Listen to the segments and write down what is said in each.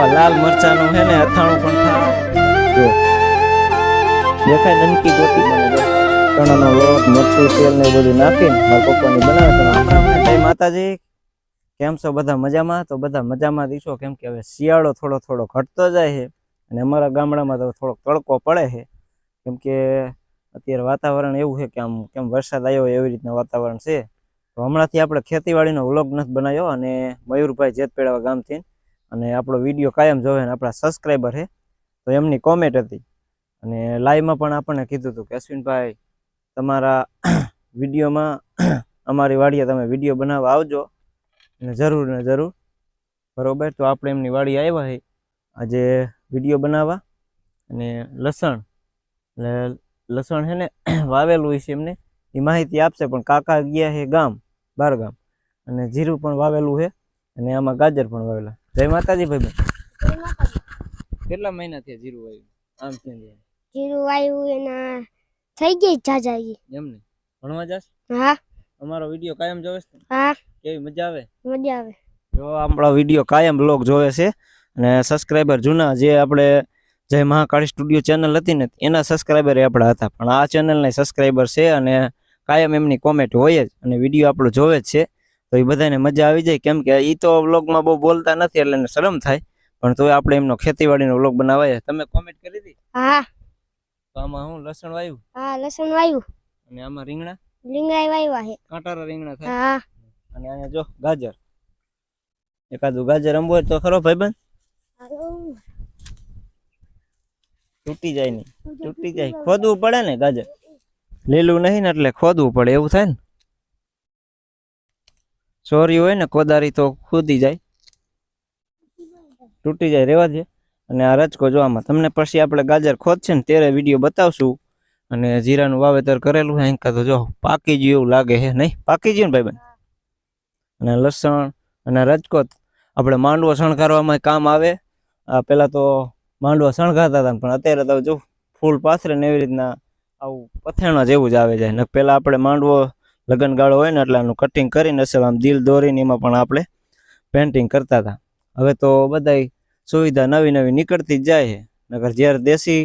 આવા લાલ મરચાનું છે ને અથાણું પણ થાય જો દેખાય નનકી ગોટી બને ચણાનો લોટ મરચું તેલ ને બધું નાખીને મારા પપ્પાની બનાવે જય માતાજી. કેમ છો બધા મજામાં? તો બધા મજામાં દીશો કેમ કે હવે શિયાળો થોડો થોડો ઘટતો જાય છે અને અમારા ગામડામાં તો થોડોક તડકો પડે છે. કેમ કે અત્યારે વાતાવરણ એવું છે કે આમ કેમ વરસાદ આવ્યો એવી રીતના વાતાવરણ છે. તો હમણાંથી આપણે ખેતીવાડીનો વ્લોગ નથી બનાવ્યો અને મયુરભાઈ જેતપેડાવા ગામથી અને આપણો વીડિયો કાયમ જોવે ને આપણા સબસ્ક્રાઈબર છે તો એમની કોમેન્ટ હતી. અને લાઈવમાં પણ આપણને કીધું હતું કે, અશ્વિનભાઈ, તમારા વિડીયોમાં અમારી વાડીએ તમે વીડિયો બનાવવા આવજો. અને જરૂર ને જરૂર. બરાબર? તો આપણે એમની વાડી આવ્યા છે આજે વીડિયો બનાવવા. અને લસણ, એટલે લસણ છે ને વાવેલું હોય છે એમને. એ માહિતી આપશે, પણ કાકા ગયા છે ગામ બાર ગામ અને જીરું પણ વાવેલું છે અને આમાં ગાજર પણ વાવેલા. જય માતાજી ભાઈ કેટલા મહિના થયા જીરું વાવ્યું આમ છે? ને જીરું વાયુ એના થઈ ગઈ જાજા એમ ને? ભણવા જાસ હા. અમારો વીડિયો કાયમ જોવે છે હા. કેવી? મજા આવે? મજા આવે. જો આપણો વીડિયો કાયમ બ્લોગ જોવે છે અને સબસ્ક્રાઈબર જૂના જે આપણે જય મહાકાળી સ્ટુડિયો ચેનલ હતી ને એના સબસ્ક્રાઈબર એ આપણા હતા. પણ આ ચેનલના સબસ્ક્રાઈબર છે અને કાયમ એમની કોમેન્ટ હોય જ અને વીડિયો આપણો જોવે જ છે. તો એ બધાને મજા આવી જાય. કેમ કે એ તો વ્લોગમાં બહુ બોલતા નથી એટલે એને શરમ થાય. પણ તોય આપણે એમનો ખેતીવાડીનો વ્લોગ બનાવાય. તમે કોમેન્ટ કરી હતી હા. તો આમાં હું લસણ વાયુ? હા લસણ વાયુ. અને આમાં રીંગણા? રીંગણા વાયવા હે. કાંટારા રીંગણા થાય? હા. અને અહીંયા જો ગાજર. એકાદું ગાજર અંબો હોય તો ખરો ભાઈબંધ? તૂટી જાય નહીં તૂટી જાય. ખોદવું પડે ને ગાજર? લીલું નહીં ને એટલે ખોદવું પડે. એવું થાય ને? ચોરી હોય ને, કોદારી તો ખુદી જાય. તૂટી જાય, રેવા દે. અને આ રચકો જો આમાં. તમને પછી આપણે ગાજર ખોદશે ને, ત્યારે વીડિયો બતાવશું. અને જીરાનું વાવેતર કરેલું હોય અહીં તો જો પાકી એવું લાગે હે, નહીં? પાકી ગયું ને ભાઈબંધ? અને લસણ અને રજકોત આપણે માંડવો શણગારવામાં કામ આવે. આ પહેલાં તો માંડવા શણગારતા હતા પણ અત્યારે તો જો ફૂલ પાથરે ને એવી રીતના આવું પથેણા જેવું જ આવે જાય ને પહેલાં આપણે માંડવો લગનગાળો હોય ને એટલે આનું કટિંગ કરીને અસલ આમ દિલ દોરીને એમાં પણ આપણે પેન્ટિંગ કરતા હતા. હવે તો બધાય સુવિધા નવી નવી નીકળતી જ જાય છે. નગર જ્યારે દેશી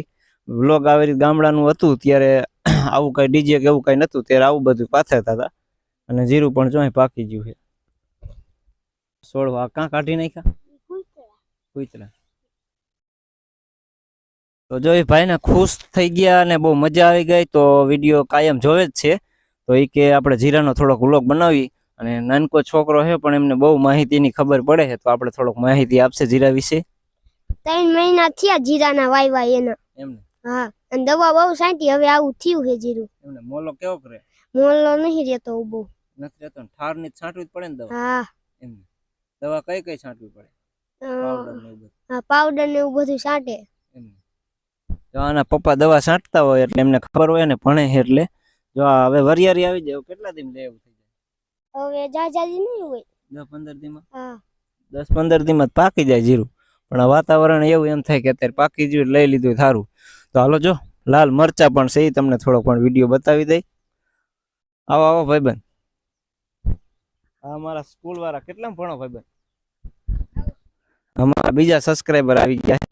વ્લોગ આવી રીતે ગામડાનું હતું, ત્યારે આવું કાંઈ ડીજે કે એવું કાંઈ નહોતું ત્યારે આવું બધું પાથરતા હતા. અને જીરું પણ જો પાકી ગયું છે. છોડવા કાં કાઢી નાખ્યા? કુતરા. તો જો ભાઈને ખુશ થઈ ગયા અને બહુ મજા આવી ગઈ, તો વીડિયો કાયમ જોવે જ છે. તો એ કે આપણે જીરાનો થોડોક વ્લોગ બનાવી અને નાનકો છોકરો છે પણ એમને બહુ માહિતીની ખબર પડે છે તો આપણે થોડોક માહિતી આપશે જીરા વિશે. ત્રણ મહિના થયા જીરાના વાયવા એના. એમને? હા અને દવા બહુ સાંટી હવે આવું થયું છે જીરું. એમને મોલો કેવો કરે? મોલો નહીં રહેતો ઊભો નથી રહેતો ને? ઠારની છાંટવી જ પડે ને દવા? હા. એમને? દવા કઈ કઈ છાંટવી પડે? હા પાવડર ને એવું બધું છાંટે. જો આના પપ્પા દવા છાંટતા હોય એટલે એમને ખબર હોય ને ભણે એટલે. જો હવે વરિયારી આવી જાય કેટલા દિન લે એવું થઈ જાય? હવે જાજાજી નહીં હોય. દસ પંદર દીમાં હા. દસ પંદર દીમાં જ પાકી જાય જીરું. પણ આ વાતાવરણ એવું એમ થાય કે અત્યારે પાકી જીરું લઈ લીધું સારું તો હાલો જો લાલ મરચા પણ છે એ તમને થોડોક પણ વીડિયો બતાવી દઈ. આવો આવો ભાઈબંધ. આ અમારા સ્કૂલ વાળા કેટલા ભણો ભાઈબંધ? અમારા બીજા સબસ્ક્રાઈબર આવી ગયા.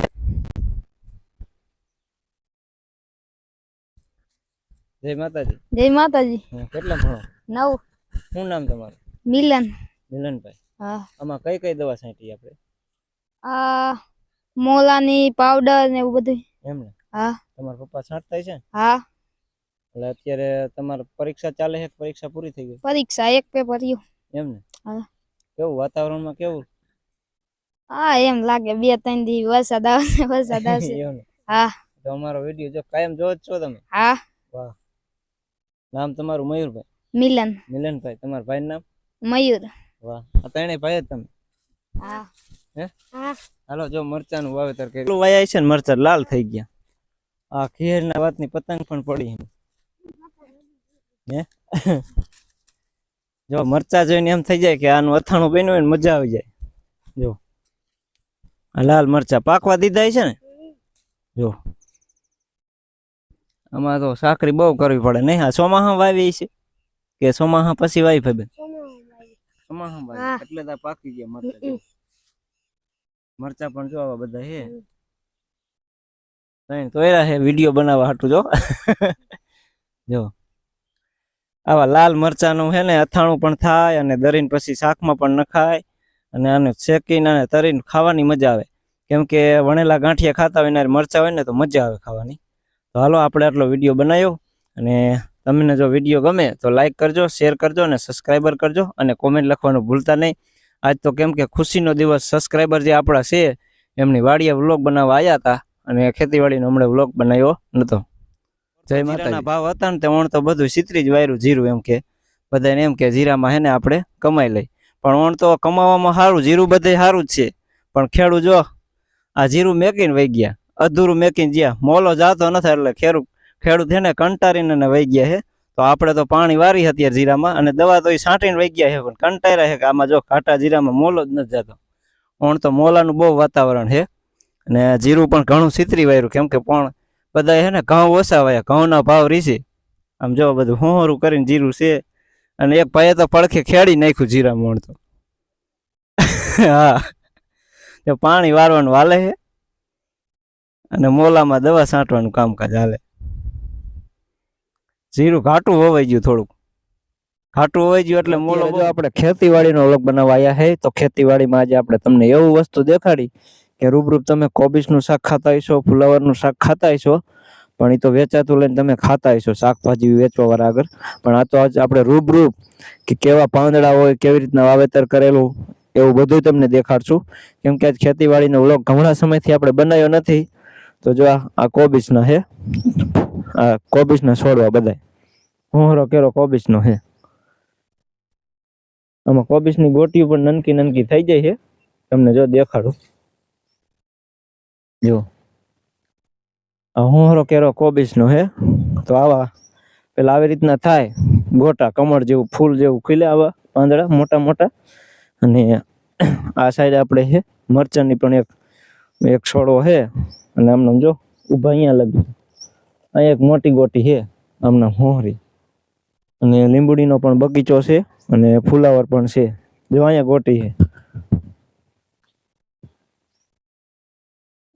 જય માતાજી. જય માતાજી. કેટલા ભણો? નવ. શું નામ તમારું? મિલન. મિલનભાઈ. હા. આમાં કઈ કઈ દવા છાંટી આપણે? આ મોલાની પાવડર ને એવું બધું એમ ને? હા. તમારા પપ્પા છાંટતા છે હા. એટલે અત્યારે તમારે પરીક્ષા ચાલે છે પરીક્ષા પૂરી થઈ ગઈ? પરીક્ષા એક પેપર રહ્યું એમને હા. કેવું વાતાવરણમાં કેવું? હા એમ લાગે બે ત્રણ દી વરસાદ આવશે વરસાદ આવશે. હા. તો અમારો વીડિયો જો કાયમ જોવો જ છો તમે? હા. નામ તમારું મયુરભાઈ? મિલન. મિલનભાઈ તમારા ભાઈ નામ? મયુર. વાહ આ ત્રણેય ભાઈ જ તમે? હા. હા? હાલો જો મરચાનું વાવેતર કર્યું. પેલું વાયા છે ને મરચા લાલ થઈ ગયા. આ ખેરના વાતની પતંગ પણ પડી હે? જો મરચા જોઈને એમ થઈ જાય કે આનું અથાણું બન્યું હોય ને મજા આવી જાય. જો. આ લાલ મરચા પાકવા દીધા છે ને? જો. આમાં તો સાકરી બહુ કરવી પડે. નહીં આ સોમાહા વાવી છે? કે ચોમાસા પછી વાવી ભાઈ સોમાહા વાવી. એટલે તો પાકી ગયા મરચા મરચા પણ જો આવા બધા હે. તઈ તોયરા હે વીડિયો બનાવવા હાટું જો. જો. આવા લાલ મરચાનું હે ને અથાણું પણ થાય અને દરીને પછી શાકમાં પણ નખાય અને આને શેકીને અને તરીને ખાવાની મજા આવે. કેમ કે વણેલા ગાંઠિયા ખાતા હોય ને મરચા હોય ને તો મજા આવે ખાવાની. તો હાલો આપણે આટલો વીડિયો બનાવ્યો અને તમને જો વીડિયો ગમે તો લાઈક કરજો શેર કરજો અને સબસ્ક્રાઈબર કરજો અને કોમેન્ટ લખવાનું ભૂલતા નહીં. આજ તો કેમ કે ખુશીનો દિવસ સબસ્ક્રાઈબર જે આપણા છે એમની વાડીએ વ્લોગ બનાવવા આવ્યા હતા અને ખેતીવાડીનો હમણાં વ્લોગ બનાવ્યો નહોતો જય માતાના ભાવ હતા ને તે ઓણ તો બધું સીતરી જ વાયરું જીરું એમ કે. બધાને એમ કે જીરામાં હે ને આપણે કમાઈ લઈ. પણ ઓણ તો કમાવામાં સારું જીરું બધે સારું જ છે. પણ ખેડૂત જો આ જીરું મેકીને વહી ગયા. અધૂરું મેકીને ગયા મોલો જાતો નથી એટલે ખેડૂત ખેડૂત છે ને કંટારીને વહી ગયા છે. તો આપણે તો પાણી વારી હતી જીરામાં અને દવા તો એ છાંટીને વહી ગયા છે, પણ કંટાયરા છે કે આમાં જો ઘાટા જીરામાં મોલો જ નથી જતો. ઓણ તો મોલાનું બહુ વાતાવરણ છે. અને જીરું પણ ઘણું સિતરી વાયરું, કેમ કે પણ બધા છે ને ઘઉં ઓછા વાયા, ઘઉંના ભાવ રીસી. આમ જો બધું હોહરું કરીને જીરું છે. અને એક ભાઈએ તો પડખે ખેડી નાખ્યું જીરા મોણ તો હા પાણી વારવાનું વાલે છે. અને મોલામાં દવા છાંટવાનું કામકાજ હાલે. જીરું ઘાટું હોવાઈ ગયું થોડુંક. ઘાટું હોવાઈ ગયું એટલે મોલો જો આપણે ખેતીવાડીનો વ્લોગ બનાવવા આવ્યા હે તો ખેતીવાડીમાં આજે આપણે તમને એવું વસ્તુ દેખાડી કે રૂબરૂપ તમે કોબીજનું શાક ખાતા હશો ફુલાવરનું શાક ખાતા હશો પણ એ તો વેચાતું લઈને તમે ખાતા હશો શાકભાજી વેચવા વાળા આગળ. પણ આ તો આજ આપણે રૂબરૂપ કે કેવા પાંદડા હોય કેવી રીતના વાવેતર કરેલું એવું બધું તમને દેખાડશું. કેમ કે આજ ખેતીવાડીનો વ્લોગ ઘણા સમયથી આપણે બનાવ્યો નથી. તો જો આ કોબીસના હે આ કોબીજના છોડવા બધાય. હોહરો કેરો કોબીસનો હે આમાં કોબીસની ગોટીઓ પણ નનકી નનકી થઈ જાય છે. તમને જો દેખાડું. જો. આ હોહરો કેરો કોબીસનો હે તો આવા પેલા આવી રીતના થાય. ગોટા કમળ જેવું, ફૂલ જેવું ખીલે આવા પાંદડા, મોટા મોટા. અને આ સાઈડ આપણે છે, મરચાંની પણ એક એક છોડો છે. અને આમને જો, ઊભા અહીંયા લગી અહીંયા એક મોટી ગોટી છે આમને હોહરી. અને લીંબુડીનો પણ બગીચો છે અને ફુલાવર પણ છે. જો અહીંયા ગોટી છે.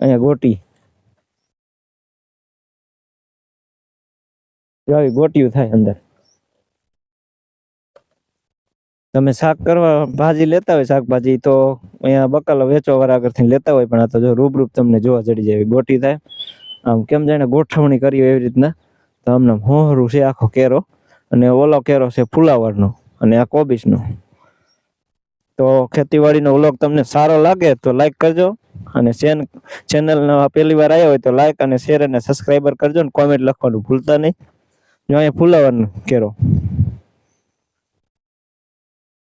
અહીંયા ગોટી. આવી ગોટીઓ થાય અંદર. તમે શાક કરવા ભાજી લેતા હોય, શાકભાજી, તો અહીંયા બકાલો વેચવા વાળા આગળથી લેતા હોય, પણ આ તો જો રૂબરૂપ તમને જોવા જડી જાય ગોટી થાય. આમ કેમ જાણે ગોઠવણી કરી એવી રીતના. તો આમને હોહરું છે આખો કેરો, અને ઓલો કેરો છે ફુલાવરનો, અને આ કોબીજનો. તો ખેતીવાડીનો વ્લોગ તમને સારો લાગે તો લાઈક કરજો, અને ચેન, ચેનલનો પહેલી વાર આવ્યા હોય તો લાઈક અને શેર અને સબસ્ક્રાઈબર કરજો ને કોમેન્ટ લખવાનું ભૂલતા નહીં. જો અહીંયા ફુલાવરનો કેરો.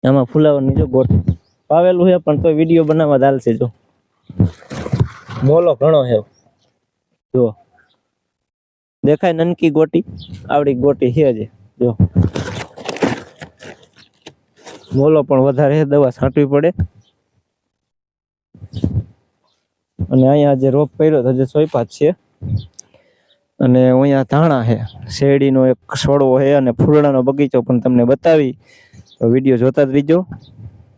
આમાં ફુલાવરની જો ગોટ પાવેલું છે, પણ તો વીડિયો બનાવવા ચાલશે જો. મોલો ઘણો છે. જો. દેખાય નનકી ગોટી? આવડી ગોટી છે જ જો. મોલો પણ વધારે દવા છાંટવી પડે. અને અહીંયા જે રોપ કર્યો તો જે સોયપાત છે, અને અહીંયા ધાણા છે. શેરડીનો એક છોડવો છે અને ફૂલડાનો બગીચો પણ તમને બતાવી તો વીડિયો જોતા જ રહીજો.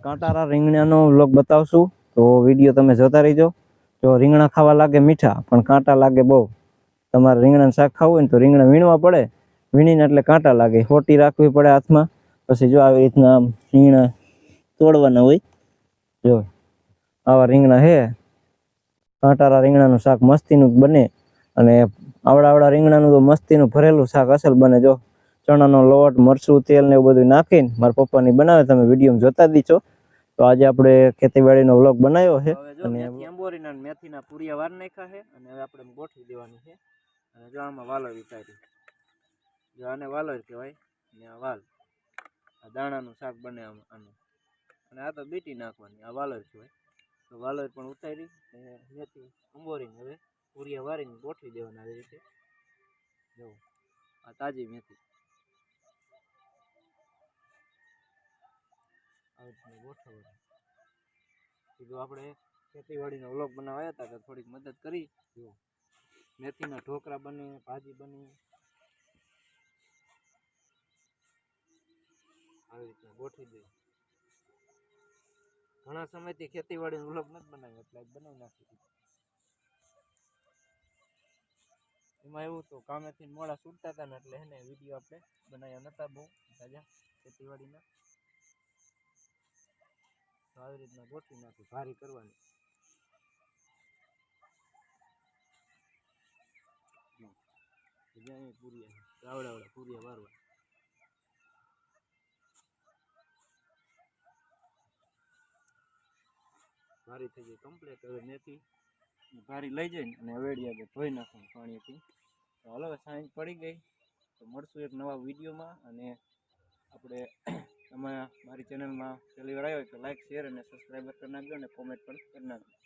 કાંટારા રીંગણાનો વ્લોગ બતાવશું. તો વીડિયો તમે જોતા રહીજો. જો રીંગણા ખાવા લાગે મીઠા, પણ કાંટા લાગે બહુ. તમારે રીંગણાનું શાક ખાવું હોય ને તો રીંગણા વીણવા પડે. વીણીને એટલે કાંટા લાગે. હોટી રાખવી પડે હાથમાં. પછી જો આવી રીતના રીંગણા તોડવાના હોય. જો આવા રીંગણા હે. કાંટારા રીંગણાનું શાક મસ્તીનું બને. અને આવડા આવડા રીંગણાનું તો મસ્તીનું ભરેલું શાક અસલ બને જો. ચણાનો લોટ મરચું તેલ ને એવું બધું નાખીને મારા પપ્પાની બનાવે તમે વીડિયો જોતા જ તો આજે આપણે ખેતીવાડીનો વ્લોગ બનાવ્યો છે. અને મેથી મેથીના પૂરિયા વાર નાખ્યા છે અને હવે આપણે ગોઠવી દેવાનું છે. અને જો આમાં વાલર વિચારી જો આને વાલર કહેવાય ને આ વાલ. આ દાણાનું શાક બને આનું. અને આ તો બીટી નાખવાની આ વાલર કહેવાય. તો વાલર પણ ઉતારી અને મેથી અંબોરીને હવે પૂરિયા વારીને ગોઠવી દેવાના આવી રીતે. જો આ તાજી મેથી. આવી રીતના ગોઠવવાની કીધું આપણે ખેતીવાડીનો વ્લોગ બનાવ્યા હતા તો થોડીક મદદ કરી. જો, મેથીના ઢોકળા બને, ભાજી બને. આવી રીતના ગોઠવી દઈએ. ઘણા સમયથી ખેતીવાડીનો વ્લોગ નથી બનાવ્યો, એટલે બનાવી નાખી એમાં એવું તો કામેથી મોડા છૂટતા હતા ને એટલે એને વીડિયો આપણે બનાવ્યા નહોતા બહુ. તાજા ખેતીવાડીના. તો આવી રીતના ગોઠવી નાખી, ભારી કરવાની. જ્યાં પૂરિયા આવડા આવડા પૂરિયા વારવા. ભારી થઈ ગઈ કમ્પ્લીટ હવે મેથી ભારી લઈ જઈને અને હવેડી આગળ ધોઈ નાખવાનું પાણીથી. તો હલો, સાંજ પડી ગઈ. તો મળશું એક નવા વિડીયોમાં અને આપણે તમે મારી ચેનલમાં પહેલી વાર આવ્યો તો લાઇક શેર અને સબસ્ક્રાઈબર કરી નાખજો અને કોમેન્ટ પણ કરી નાખજો.